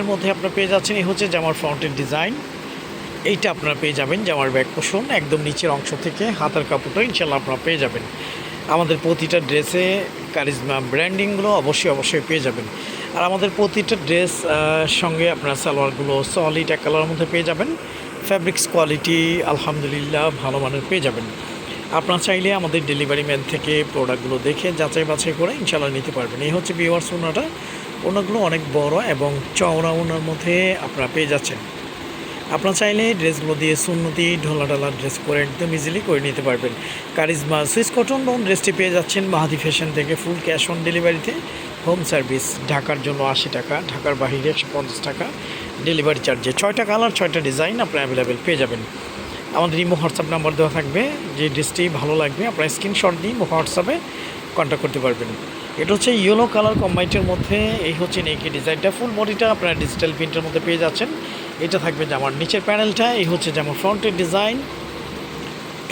এর মধ্যে আপনারা পেয়ে যাচ্ছেন, এই হচ্ছে জামার ফ্রন্টের ডিজাইন এইটা আপনারা পেয়ে যাবেন, জামার ব্যাক পোষণ, একদম নিচের অংশ থেকে হাতার কাপড়টা ইনশাল্লাহ আপনারা পেয়ে যাবেন। আমাদের প্রতিটা ড্রেসে কারিজমা ব্র্যান্ডিংগুলো অবশ্যই অবশ্যই পেয়ে যাবেন। আর আমাদের প্রতিটা ড্রেস সঙ্গে আপনারা সালোয়ারগুলো সলিড এক কালারের মধ্যে পেয়ে যাবেন। ফ্যাব্রিক্স কোয়ালিটি আলহামদুলিল্লাহ ভালো মানের পেয়ে যাবেন। আপনারা চাইলে আমাদের ডেলিভারি ম্যান থেকে প্রোডাক্টগুলো দেখে যাচাই বাছাই করে ইনশাল্লাহ নিতে পারবেন। এই হচ্ছে বিওয়ার্স ওনাটা ওনাগুলো অনেক বড় এবং চওড়া ওনার মধ্যে আপনারা পেয়ে যাচ্ছেন। আপনারা চাইলে ড্রেসগুলো দিয়ে সুন্নতি ঢোলা ঢালা ড্রেস করে একদম ইজিলি করে নিতে পারবেন। কারিজমা, সুইস কটন লোন ড্রেসটি পেয়ে যাচ্ছেন মাহাদি ফ্যাশন থেকে ফুল ক্যাশ অন ডেলিভারিতে। হোম সার্ভিস, ঢাকার জন্য আশি টাকা, ঢাকার বাহিরে একশো পঞ্চাশ টাকা। ডেলিভারি চার্জে ছয়টা কালার, ছয়টা ডিজাইন আপনারা অ্যাভেলেবেল পেয়ে যাবেন। আমাদের ইমো হোয়াটসঅ্যাপ নাম্বার দেওয়া থাকবে। যে ড্রেসটি ভালো লাগবে, আপনারা স্ক্রিনশট দিয়ে ইমো হোয়াটসঅ্যাপে কন্ট্যাক্ট করতে পারবেন। এটা হচ্ছে ইয়েলো কালার কম্বাইটের মধ্যে, এই হচ্ছে নেকি ডিজাইনটা ফুল বডিটা আপনারা ডিজিটাল প্রিন্টের মধ্যে পেয়ে যাচ্ছেন। এটা থাকবে জামার নিচের প্যানেলটা এই হচ্ছে জামার ফ্রন্টের ডিজাইন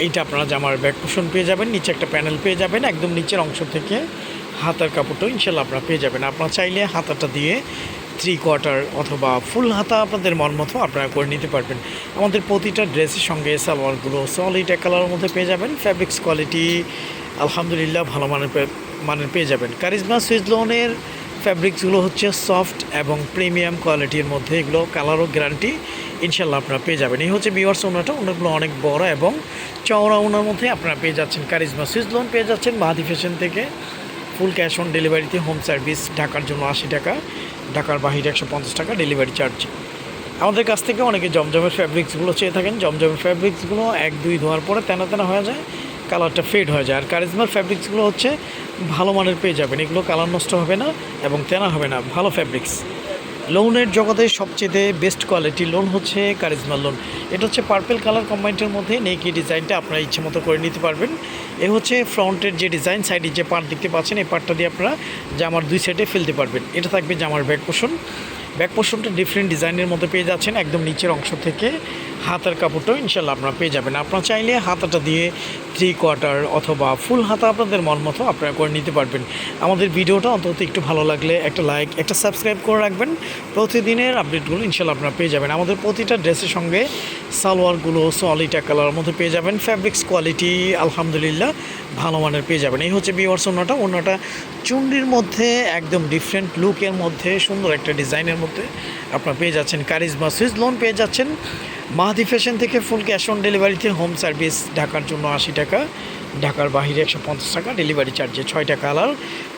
এইটা আপনারা জামার ব্যাক পোষণ পেয়ে যাবেন, নিচে একটা প্যানেল পেয়ে যাবেন, একদম নিচের অংশ থেকে হাতার কাপড়টাও ইনশাল্লাহ আপনারা পেয়ে যাবেন। আপনারা চাইলে হাতাটা দিয়ে থ্রি কোয়ার্টার অথবা ফুল হাতা আপনাদের মন মতো আপনারা করে নিতে পারবেন। আমাদের প্রতিটা ড্রেসের সঙ্গে সালোয়ারগুলো সলিড এক কালারের মধ্যে পেয়ে যাবেন। ফ্যাব্রিক্স কোয়ালিটি আলহামদুলিল্লাহ ভালো মানের মানের পেয়ে যাবেন। কারিজমা সুইজ লোনের ফ্যাব্রিক্সগুলো হচ্ছে সফট এবং প্রিমিয়াম কোয়ালিটির মধ্যে এগুলো কালারও গ্যারান্টি ইনশাল্লাহ আপনারা পেয়ে যাবেন। এই হচ্ছে বিওয়ার্স ওনাটা, ওনাগুলো অনেক বড় এবং চওড়া ওনার মধ্যে আপনারা পেয়ে যাচ্ছেন। কারিজমা সুইজ লোন পেয়ে যাচ্ছেন মাহাদি ফ্যাশন থেকে। ফুল ক্যাশ অন ডেলিভারিতে হোম সার্ভিস ঢাকার জন্য আশি টাকা, ঢাকার বাহিরে একশো পঞ্চাশ টাকা ডেলিভারি চার্জ আমাদের কাছ থেকে অনেকে জমজমের ফ্যাব্রিক্সগুলো চেয়ে থাকেন। জমজমের ফ্যাব্রিক্সগুলো এক, দুই ধোয়ার পরে তেনা তেনা হয়ে যায়। কালারটা ফেড হয়ে যায়। আর কারিজমার ফ্যাব্রিক্সগুলো হচ্ছে ভালো মানের পেয়ে যাবেন। এগুলো কালার নষ্ট হবে না এবং তেনা হবে না। ভালো ফ্যাব্রিক্স লোনের জগতে সবচেয়ে বেস্ট কোয়ালিটি লোন হচ্ছে কারিজমা লোন এটা হচ্ছে পার্পেল কালার কম্বাইন্ডের মধ্যে নেকি ডিজাইনটা আপনারা ইচ্ছে মতো করে নিতে পারবেন। এ হচ্ছে ফ্রন্টের যে ডিজাইন সাইডে যে পার্ট দেখতে পাচ্ছেন, এই পার্টটা দিয়ে আপনারা জামার দুই সাইডে ফেলতে পারবেন। এটা থাকবে জামার ব্যাক পোষণ ব্যাক পোর্শনটা ডিফারেন্ট ডিজাইনের মধ্যে পেয়ে যাচ্ছেন, একদম নিচের অংশ থেকে। হাতার কাপড়টাও ইনশাল্লাহ আপনারা পেয়ে যাবেন। আপনারা চাইলে হাতাটা দিয়ে থ্রি কোয়ার্টার অথবা ফুল হাতা আপনাদের মন মতো আপনারা করে নিতে পারবেন। আমাদের ভিডিওটা অন্তত একটু ভালো লাগলে একটা লাইক একটা সাবস্ক্রাইব করে রাখবেন। প্রতিদিনের আপডেটগুলো ইনশাল্লাহ আপনারা পেয়ে যাবেন। আমাদের প্রতিটা ড্রেসের সঙ্গে সালোয়ারগুলো সলিটা এক কালারের মধ্যে পেয়ে যাবেন। ফ্যাব্রিক্স কোয়ালিটি আলহামদুলিল্লাহ ভালো মানের পেয়ে যাবেন। এই হচ্ছে বিওয়ার্স ওনাটা ওনাটা চুন্ডির মধ্যে একদম ডিফারেন্ট লুকের মধ্যে সুন্দর একটা ডিজাইনের মধ্যে আপনারা পেয়ে যাচ্ছেন। কারিজমা সুইজ লোন পেয়ে যাচ্ছেন। মাহাদি ফ্যাশন থেকে ফুল ক্যাশ অন ডেলিভারিতে হোম সার্ভিস ঢাকার জন্য আশি টাকা, ঢাকার বাহিরে একশো পঞ্চাশ টাকা, ডেলিভারি চার্জে ছয়টা কালার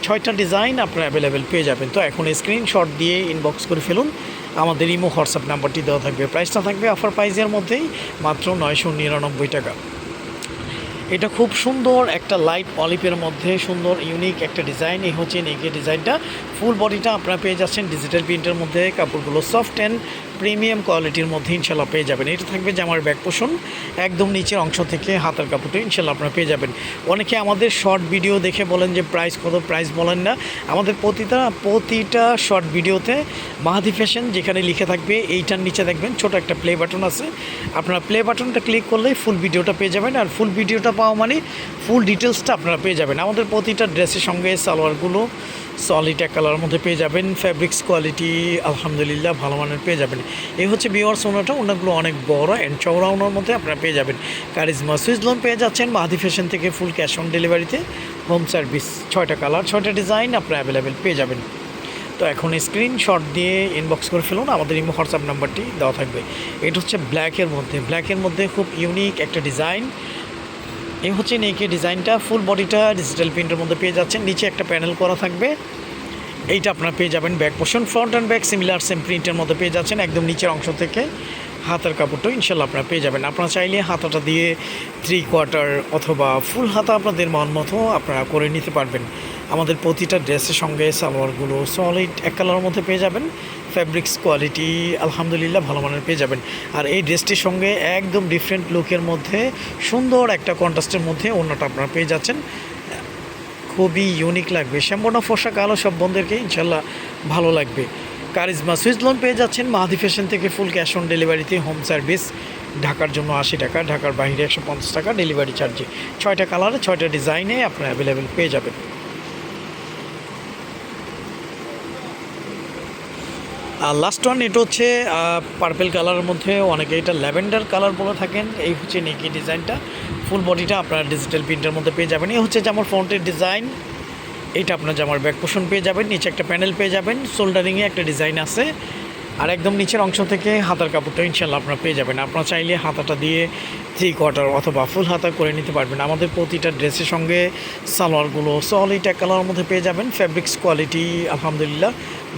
ছয়টা ডিজাইন আপনারা অ্যাভেলেবেল পেয়ে যাবেন। তো এখন স্ক্রিনশট দিয়ে ইনবক্স করে ফেলুন। আমাদের ইমো, হোয়াটসঅ্যাপ নাম্বারটি দেওয়া থাকবে। প্রাইসটা থাকবে অফার প্রাইজের মধ্যেই মাত্র নয়শো নিরানব্বই টাকা। এটা খুব সুন্দর একটা লাইট অলিপের মধ্যে, সুন্দর ইউনিক একটা ডিজাইন এই হচ্ছে নেকের ডিজাইনটা ফুল বডিটা আপনারা পেয়ে যাচ্ছেন ডিজিটাল প্রিন্টের মধ্যে। কাপড়গুলো সফট অ্যান্ড প্রিমিয়াম কোয়ালিটির মধ্যে ইনশাল্লাহ পেয়ে যাবেন। এটা থাকবে জামার ব্যাক পোষণ, একদম নিচের অংশ থেকে হাতার কাপড়টা ইনশাল্লাহ আপনারা পেয়ে যাবেন। অনেকে আমাদের শর্ট ভিডিও দেখে বলেন যে প্রাইস কত, প্রাইস বলেন না। আমাদের প্রতিটা প্রতিটা শর্ট ভিডিওতে মাহাদি ফ্যাশন যেখানে লিখে থাকবে, এইটার নিচে দেখবেন ছোট একটা প্লে বাটন আছে। আপনারা প্লে বাটনটা ক্লিক করলেই ফুল ভিডিওটা পেয়ে যাবেন। আর ফুল ভিডিওটা পাওয়া মানে ফুল ডিটেলসটা আপনারা পেয়ে যাবেন। আমাদের প্রতিটা ড্রেসের সঙ্গে সালোয়ারগুলো সলিড এক কালারের মধ্যে পেয়ে যাবেন। ফ্যাব্রিক্স কোয়ালিটি আলহামদুলিল্লাহ ভালো মানের পেয়ে যাবেন। এই হচ্ছে বিওয়ার্স ওনাটা ওনাগুলো অনেক বড় অ্যান্ড চওড়া ওনার মধ্যে আপনারা পেয়ে যাবেন। কারিজমা সুইচ লোন পেয়ে যাচ্ছেন, মাহাদি ফ্যাশন থেকে ফুল ক্যাশ অন ডেলিভারিতে। হোম সার্ভিস, ছয়টা কালার, ছয়টা ডিজাইন আপনারা অ্যাভেলেবেল পেয়ে যাবেন। তো এখন স্ক্রিনশট দিয়ে ইনবক্স করে ফেলুন, আমাদের ইমো, হোয়াটসঅ্যাপ নাম্বারটি দেওয়া থাকবে। এটা হচ্ছে ব্ল্যাকের মধ্যে। ব্ল্যাকের মধ্যে খুব ইউনিক একটা ডিজাইন। এই হচ্ছে নেকে ডিজাইনটা ফুল বডিটা ডিজিটাল প্রিন্টের মধ্যে পেয়ে যাচ্ছেন। নিচে একটা প্যানেল করা থাকবে। এইটা আপনারা পেয়ে যাবেন back portion front and back similar same প্রিন্টের মধ্যে পেয়ে যাচ্ছেন। একদম নিচের অংশ থেকে হাতার কাপড়টা ইনশাল্লাহ আপনারা পেয়ে যাবেন। আপনারা চাইলে হাতাটা দিয়ে থ্রি কোয়ার্টার অথবা ফুল হাতা আপনাদের মন মতো আপনারা করে নিতে পারবেন। আমাদের প্রতিটা ড্রেসের সঙ্গে সালোয়ারগুলো সলিড এক কালারের মধ্যে পেয়ে যাবেন। ফ্যাব্রিক্স কোয়ালিটি আলহামদুলিল্লাহ ভালো মানের পেয়ে যাবেন। আর এই ড্রেসটির সঙ্গে একদম ডিফারেন্ট লুকের মধ্যে সুন্দর একটা কন্ট্রাস্টের মধ্যে অন্যটা আপনারা পেয়ে যাচ্ছেন। খুবই ইউনিক লাগবে। শ্যাম্বনা ফোসা কালো সব বন্ধুদেরকে ইনশাল্লাহ ভালো লাগবে। কারিজমা সুইচ লোন পেয়ে যাচ্ছেন। মাহাদি ফ্যাশন থেকে ফুল ক্যাশ অন ডেলিভারিতে হোম সার্ভিস ঢাকার জন্য আশি টাকা, ঢাকার বাইরে একশো পঞ্চাশ টাকা ডেলিভারি চার্জে ছয়টা কালারে ছয়টা ডিজাইনে আপনারা অ্যাভেলেবেল পেয়ে যাবেন। আর লাস্ট ওয়ান এটা হচ্ছে পার্পেল কালারের মধ্যে অনেকে এটা ল্যাভেন্ডার কালার বলে থাকেন। এই হচ্ছে নেকি ডিজাইনটা ফুল বডিটা আপনারা ডিজিটাল প্রিন্টের মধ্যে পেয়ে যাবেন। এই হচ্ছে জামার ফ্রন্টের ডিজাইন এটা আপনার জামার ব্যাক পোষণ পেয়ে যাবেন, নিচে একটা প্যানেল পেয়ে যাবেন শোল্ডারিংয়ে একটা ডিজাইন আছে। আর একদম নিচের অংশ থেকে হাতার কাপড়টা ইনশাল্লাহ আপনারা পেয়ে যাবেন। আপনারা চাইলে হাতাটা দিয়ে থ্রি কোয়ার্টার অথবা ফুল হাতা করে নিতে পারবেন। আমাদের প্রতিটা ড্রেসের সঙ্গে সালোয়ারগুলো সলিড এক কালারের মধ্যে পেয়ে যাবেন। ফ্যাব্রিক্স কোয়ালিটি আলহামদুলিল্লাহ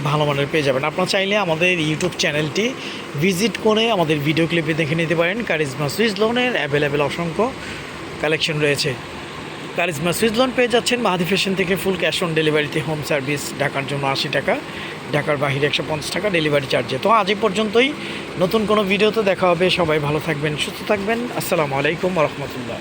ভালো মানের পেয়ে যাবেন। আপনারা চাইলে আমাদের ইউটিউব চ্যানেলটি ভিজিট করে আমাদের ভিডিও ক্লিপে দেখে নিতে পারেন। কারিজমা সুইজ লোনের অ্যাভেলেবেল অসংখ্য কালেকশন রয়েছে। কারিজমা লোন পেয়ে যাচ্ছেন মাহাদি ফ্যাশন থেকে ফুল ক্যাশ অন ডেলিভারিতে হোম সার্ভিস, ঢাকার জন্য আশি টাকা, ঢাকার বাহিরে একশো পঞ্চাশ টাকা ডেলিভারি চার্জে। তো আজ পর্যন্তই। নতুন কোনো ভিডিওতে দেখা হবে। সবাই ভালো থাকবেন, সুস্থ থাকবেন। আসসালামু আলাইকুম রহমতুল্লাহ।